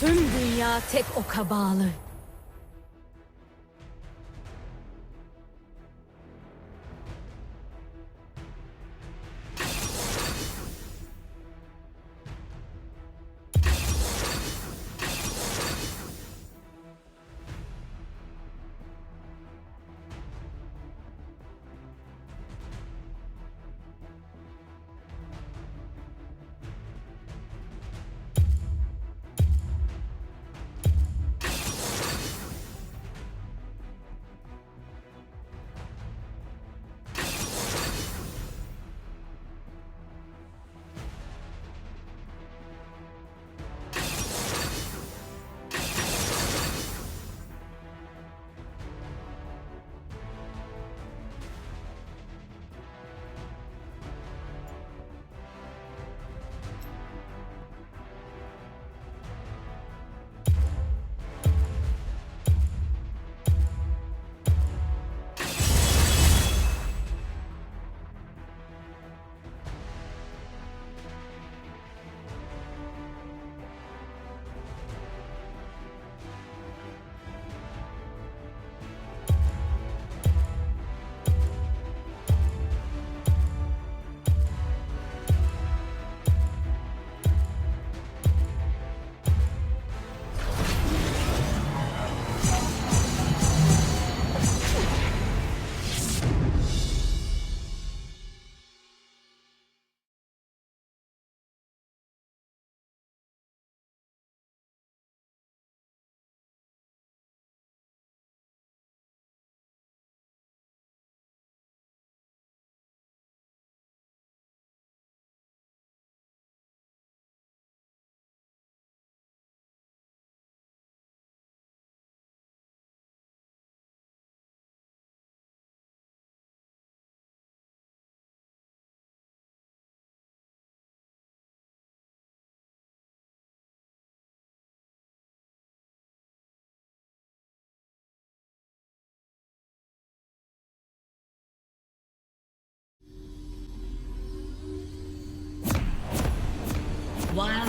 Tüm dünya tek oka bağlı.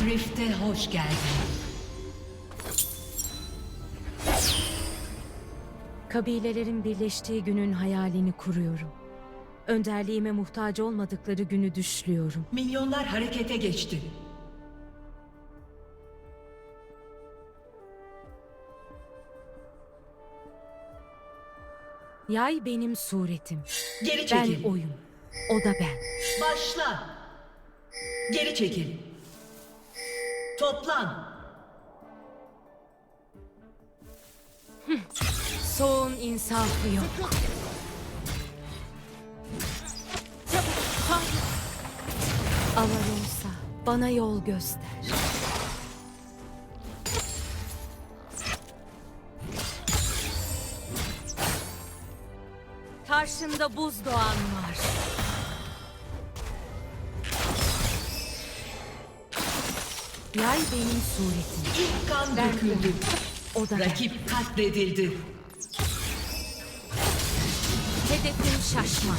Wild Rift'e hoş geldin. Kabilelerin birleştiği günün hayalini kuruyorum. Önderliğime muhtaç olmadıkları günü düşlüyorum. Milyonlar harekete geçti. Yay benim suretim. Geri Ben çekil. oyum. O da ben. Başla. Geri çekil. Toplan. Soğun insafı yok. Avarosa bana yol göster. Karşında buz doğan var. Yay benim suretim. İlk kan döküldü. O da. Rakip katledildi. Hedefim şaşma.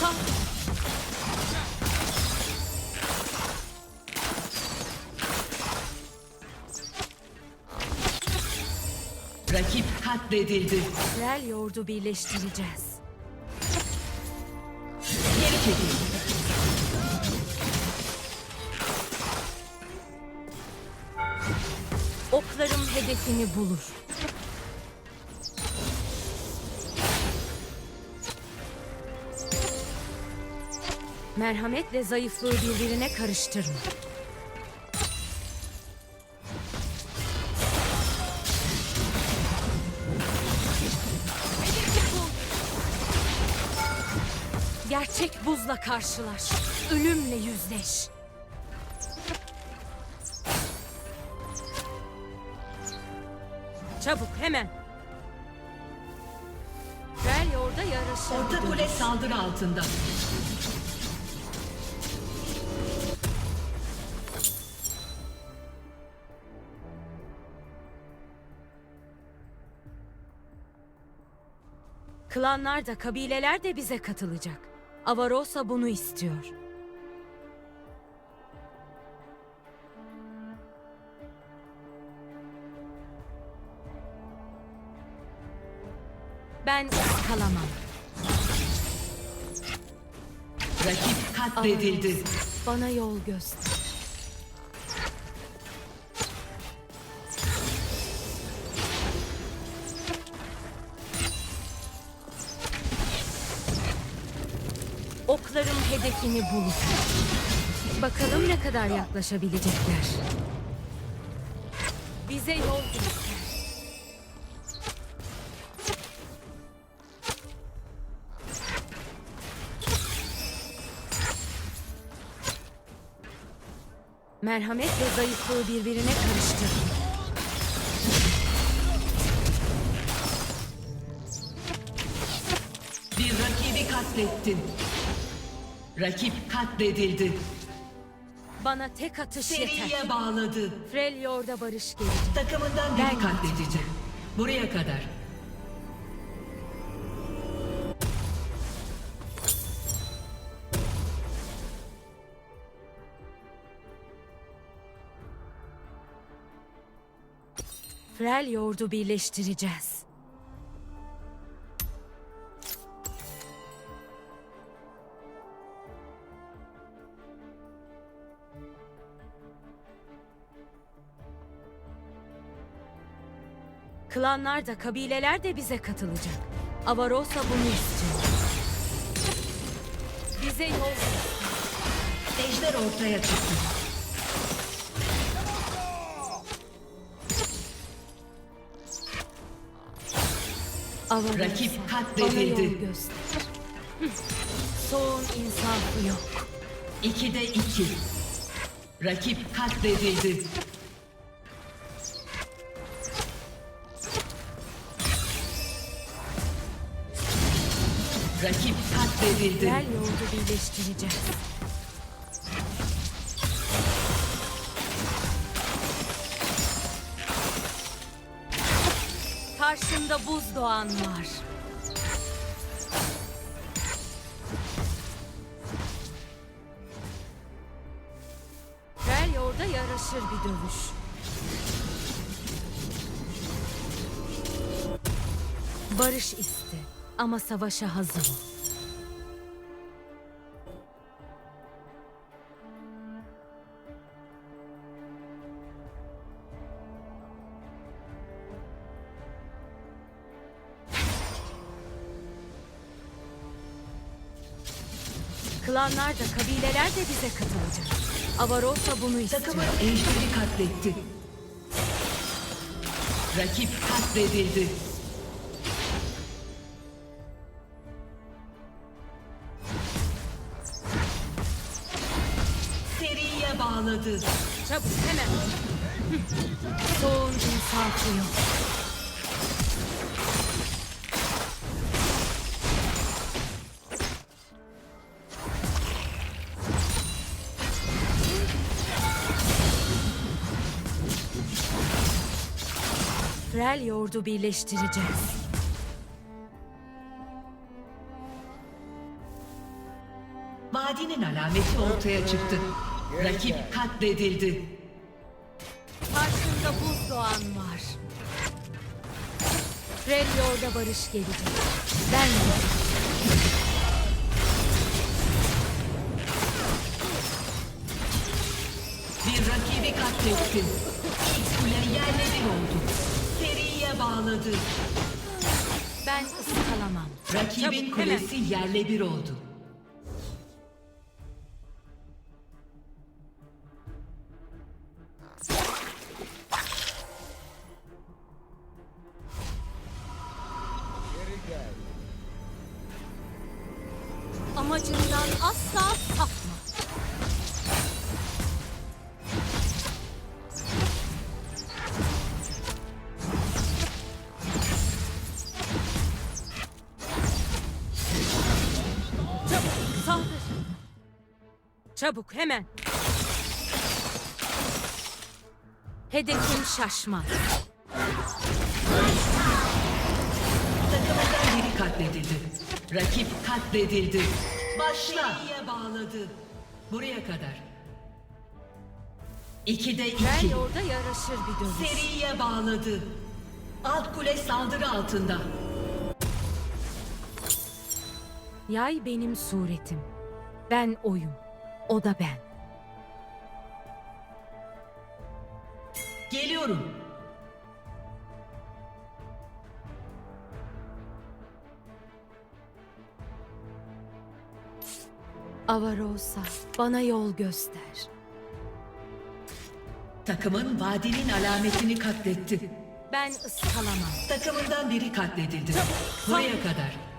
Tam Rakip katledildi. Rel yordu birleştireceğiz. Geri çekil. Hedefini bulur. Merhametle zayıflığı birbirine karıştırma. Gerçek buzla karşılaş. Ölümle yüzleş. Çabuk hemen. Rel yorda yarışı. Orta kule saldırı altında. Klanlar da kabileler de bize katılacak. Avarosa bunu istiyor. Ben ıskalamam. Rakip katledildi. Bana yol göster. Oklarım hedefini bulur. Bakalım ne kadar yaklaşabilecekler. Bize yol göster. Merhamet ve zayıflığı birbirine karıştırın. Bir rakibi katlettin. Rakip katledildi. Bana tek atış yeter. Seriye bağladı. Freljord'a barış gelecek. Takımından biri Ben- katledici. Buraya kadar. Freljord'u birleştireceğiz. Klanlar da kabileler de bize katılacak. Avarosa bunu istiyor. Bize yol Ejder ortaya çıktı. Avarosa Rakip katledildi. Soğun insafı yok. İkide iki. Rakip katledildi. Rakip katledildi. Freljord'u birleştireceğiz. Karşında buz doğan var. Freljord'a yaraşır bir dövüş. Barış iste ama savaşa hazır ol. Klanlar da kabileler de bize katılacak. Avarosa bunu istiyor. Takımın ejderi katletti. Rakip katledildi. Seriye bağladı. Çabuk hemen. Soğun insafı yok. Freljord'u birleştireceğiz. Vadinin alameti ortaya çıktı. Rakip katledildi. Karşında buz doğan var. Freljord'a barış gelecek. Ben de. Bir rakibi katlettin. İlk kule yerle bir oldu. Bağladı. Ben ıskalamam. Rakibin Çabuk, hemen. kulesi yerle bir oldu. Amacından asla sapma. Çabuk hemen. Hedefim şaşmaz. Takımından biri katledildi. Rakip katledildi. Başla. Seriye bağladı. Buraya kadar. İkide iki. Freljord'a yaraşır bir dövüş. Seriye bağladı. Alt kule saldırı altında. Yay benim suretim. Ben oyum. O da ben. Geliyorum. Avarosa, bana yol göster. Takımın vadinin alametini katletti. Ben ıskalamam. Takımından biri katledildi. Buraya kadar.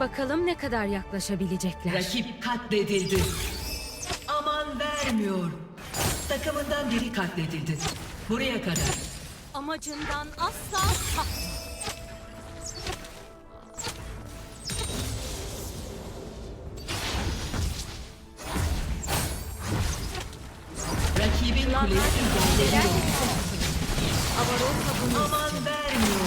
Bakalım ne kadar yaklaşabilecekler. Rakip katledildi. Aman vermiyor. Takımından biri katledildi. Buraya kadar. Amacından asla. Rakibin kulesi bunu Aman vermiyor.